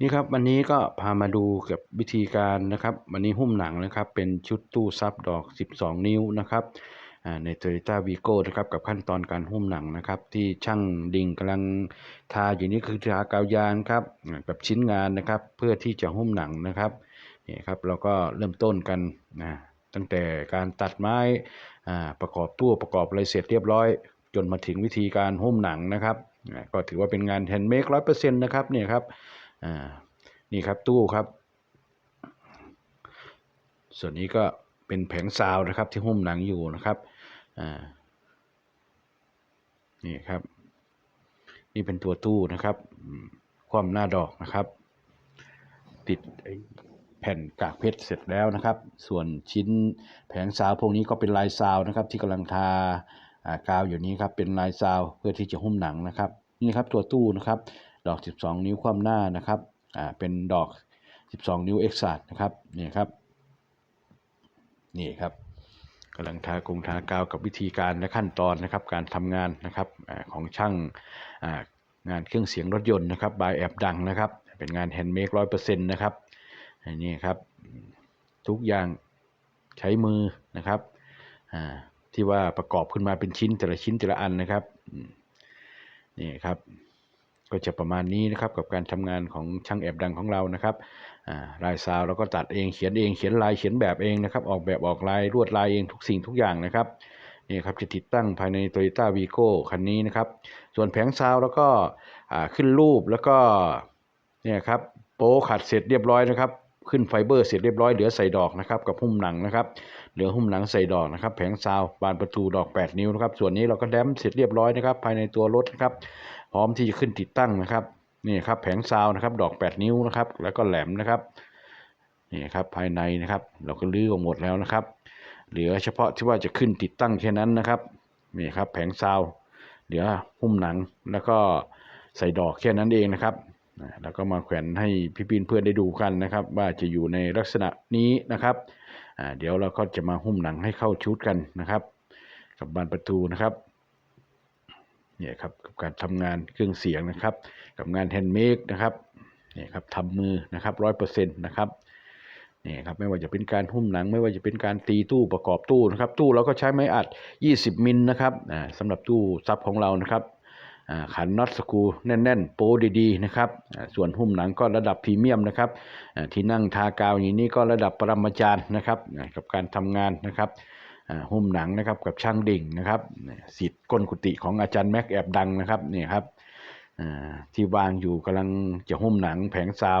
นี่ครับวันนี้ก็พามาดูกับวิธีการนะครับ วันนี้หุ้มหนังนะครับ เป็นชุดตู้ซับดอก 12 นิ้วนะครับใน Toyota Vigo นะครับกับขั้นตอนการหุ้มหนังนะครับ ที่ช่างดิ่งกำลังทาอยู่นี่คือทากาวยางครับอ่าแบบชิ้นงานนะครับ เพื่อที่จะหุ้มหนังนะครับนี่ครับเราก็เริ่มต้นกันนะตั้งแต่การตัดไม้อ่าประกอบตู้ประกอบอะไรเสร็จเรียบร้อย จนมาถึงวิธีการหุ้มหนังนะครับ ก็ถือว่าเป็นงานแฮนด์เมดร้อยเปอร์เซ็นต์นะครับเนี่ยครับ อ่านี่ครับตู้ครับ ส่วนนี้ก็เป็นแผงซาวนะครับที่หุ้มหนังอยู่นะครับอ่านี่ครับ นี่เป็นตัวตู้นะครับความหน้าดอกนะครับ ติดแผ่นกากเพชรเสร็จแล้วนะครับ ส่วนชิ้นแผงซาวพวกนี้ก็เป็นลายซาวนะครับ ที่กำลังทากาวอยู่นี้ครับเป็นลายซาวเพื่อที่จะหุ้มหนังนะครับ นี่ครับตัวตู้นะครับ ดอก 12 นิ้วความหน้านะครับอ่าเป็นดอก 12 นิ้วเอ็กซ์นะครับนี่ครับนี่ครับกำลังทากงทากาวกับวิธีการและขั้นตอนนะครับ การทำงานนะครับอของช่างอ่างานเครื่องเสียงรถยนต์นะครับบายแอบดังนะครับ เป็นงานแฮนด์เมดร้อยเปอร์เซ็นต์นะครับอันนี้ครับทุกอย่างใช้มือนะครับอ่าที่ว่าประกอบขึ้นมาเป็นชิ้นแต่ละชิ้นแต่ละอันนะครับนี่ครับ ก็จะประมาณนี้นะครับกับการทำงานของช่างแอบดังของเรานะครับลายซาวเราก็ตัดเองเขียนเองเขียนลายเขียนแบบเองนะครับออกแบบออกลายลวดลายเองทุกสิ่งทุกอย่างนะครับนี่ครับจะติดตั้งภายใน Toyota Vigo คันนี้นะครับ ส่วนแผงซาวแล้วก็ขึ้นรูปแล้วก็เนี่ยครับโป๊ขัดเสร็จเรียบร้อยนะครับ ขึ้นไฟเบอร์เสร็จเรียบร้อยเหลือใส่ดอกนะครับกับหุ้มหนังนะครับเหลือหุ้มหนังใส่ดอกนะครับ แผงซาวบานประตูดอก 8 นิ้วนะครับส่วนนี้เราก็แดมเสร็จเรียบร้อยนะครับ ภายในตัวรถนะครับ พร้อมที่จะขึ้นติดตั้งนะครับนี่ครับแผงซาวนะครับ ดอก 8 นิ้วนะครับ แล้วก็แหลมนะครับนี่ครับภายในนะครับ เราก็ลื้อออกหมดแล้วนะครับ เหลือเฉพาะที่ว่าจะขึ้นติดตั้งแค่นั้นนะครับนี่ครับแผงซาวเหลือหุ้มหนังแล้วก็ใส่ดอกแค่นั้นเองนะครับแล้วก็มาแขวนให้พี่ปีนเพื่อนได้ดูกันนะครับ ว่าจะอยู่ในลักษณะนี้นะครับเดี๋ยวเราก็จะมาหุ้มหนังให้เข้าชุดกันนะครับ กับบานประตูนะครับ เนี่ยครับกับการทำงานเครื่องเสียงนะครับ กับงานแฮนด์เมดนะครับเนี่ยครับทำมือนะครับร้อยเปอร์เซ็นต์นะครับนี่ครับไม่ว่าจะเป็นการหุ้มหนัง ไม่ว่าจะเป็นการตีตู้ประกอบตู้นะครับ ตู้เราก็ใช้ไม้อัด 20 มิลนะครับอ่าสำหรับตู้ซับของเรานะครับอ่าขันน็อตสกูแน่นๆ โป้ดีๆนะครับอ่าส่วนหุ้มหนังก็ระดับพรีเมียมนะครับอ่าที่นั่งทากาวอย่างนี้ก็ระดับปรมาจารย์นะครับกับการทำงานนะครับอ หุ้มหนังนะครับกับช่างดิ่งนะครับสิทธิ์ก้นกุฏิของอาจารย์แม็กแอบดังนะครับเนี่ยครับที่วางอยู่กำลังจะหุ้มหนังแผงซาว